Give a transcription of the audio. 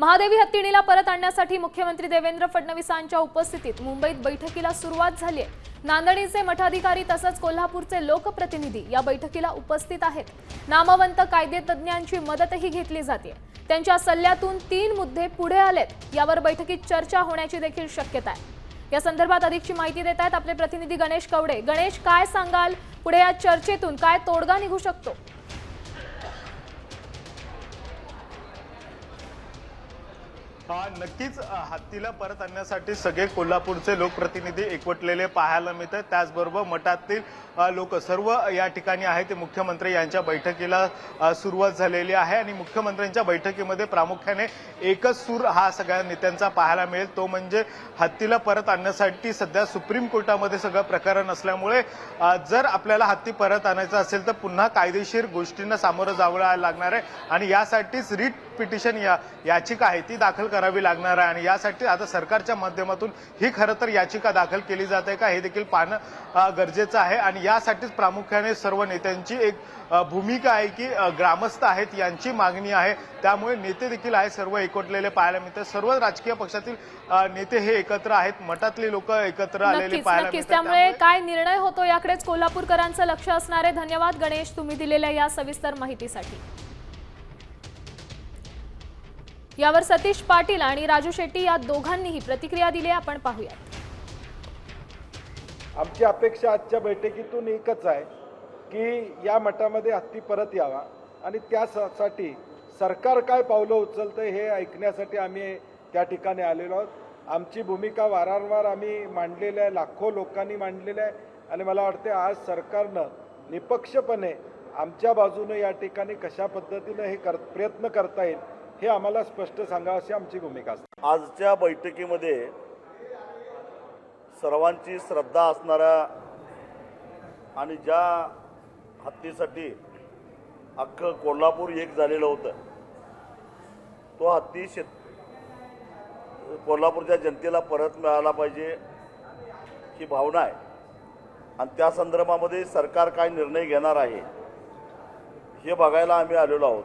महादेवी हत्तीणीला परत आणण्यासाठी मुख्यमंत्री देवेंद्र फडणवीसांच्या उपस्थितीत मुंबईत बैठकीला सुरुवात झाली आहे नांदणीचे मठाधिकारी तसंच कोल्हापूरचे लोकप्रतिनिधी या बैठकीला उपस्थित आहेत. नामवंत कायदेतज्ञांची मदतही घेतली जाते त्यांच्या सल्ल्यातून तीन मुद्दे पुढे आलेत. यावर बैठकीत चर्चा होण्याची देखील शक्यता आहे. या संदर्भात अधिकची माहिती देत आहेत आपले प्रतिनिधी गणेश कवडे. गणेश काय सांगाल? पुढे या चर्चेतून काय तोडगा निघू शकतो? नक्कीच हत्तीला परत आणण्यासाठी सगळे कोल्हापूरचे लोकप्रतिनिधी एकवटलेले पाहायला मिळतात. त्याचबरोबर मठातील लोक सर्व या ठिकाणी आहे ते मुख्यमंत्री यांच्या बैठकीला सुरुवात झालेली आहे आणि मुख्यमंत्र्यांच्या बैठकीमध्ये प्रामुख्याने एकच सूर हा सगळ्या नेत्यांचा पाहायला मिळेल. तो म्हणजे हत्तीला परत आणण्यासाठी सध्या सुप्रीम कोर्टामध्ये सगळं प्रकरण असल्यामुळे जर आपल्याला हत्ती परत आणायचं असेल तर पुन्हा कायदेशीर गोष्टींना सामोरं जावं लागणार आहे. आणि यासाठीच रिट पिटिशन या याचिका आहे. ती दाखल कर करावी लागणार आहे आणि यासाठी आता सरकारच्या माध्यमातून ही खरं तर याचिका दाखल केली जात आहे का हे देखील पाहणं गरजेचं आहे. आणि यासाठीच प्रामुख्याने सर्व नेत्यांची एक भूमिका आहे की ग्रामस्थ आहेत यांची मागणी आहे. त्यामुळे नेते देखील आहे सर्व एकवटलेले पाहायला मिळतात सर्व राजकीय पक्षातील नेते हे एकत्र आहेत मठातले लोक एकत्र आलेले पाहायला मिळतात. त्यामुळे काय निर्णय होतो याकडेच कोल्हापूरकरांचं लक्ष असणार आहे. धन्यवाद गणेश तुम्ही दिलेल्या या सविस्तर माहितीसाठी. यावर सतीश पाटील आणि राजू शेट्टी या दोघांनीही प्रतिक्रिया दिली आहे. आपण पाहूयात आमची अपेक्षा आजच्या बैठकीतून एकच आहे की या मठामध्ये हत्ती परत यावा आणि त्यासाठी सरकार काय पावलं उचलतं हे ऐकण्यासाठी आम्ही त्या ठिकाणी आलेलो आहोत आमची भूमिका वारंवार आम्ही मांडलेली आहे लाखो लोकांनी मांडलेली आहे आणि मला वाटते आज सरकारनं निपक्षपणे आमच्या बाजूनं या ठिकाणी कशा पद्धतीनं हे कर प्रयत्न करता येईल हे आम्हाला स्पष्ट सांगा अशी आमची भूमिका असते. आजच्या बैठकीमध्ये सर्वांची श्रद्धा असणाऱ्या आणि ज्या हत्तीसाठी अख्खं कोल्हापूर एक झालेलं होतं तो हत्ती शेत कोल्हापूरच्या जनतेला परत मिळाला पाहिजे ही भावना आहे. आणि त्या संदर्भामध्ये सरकार काय निर्णय घेणार आहे हे बघायला आम्ही आलेलो आहोत.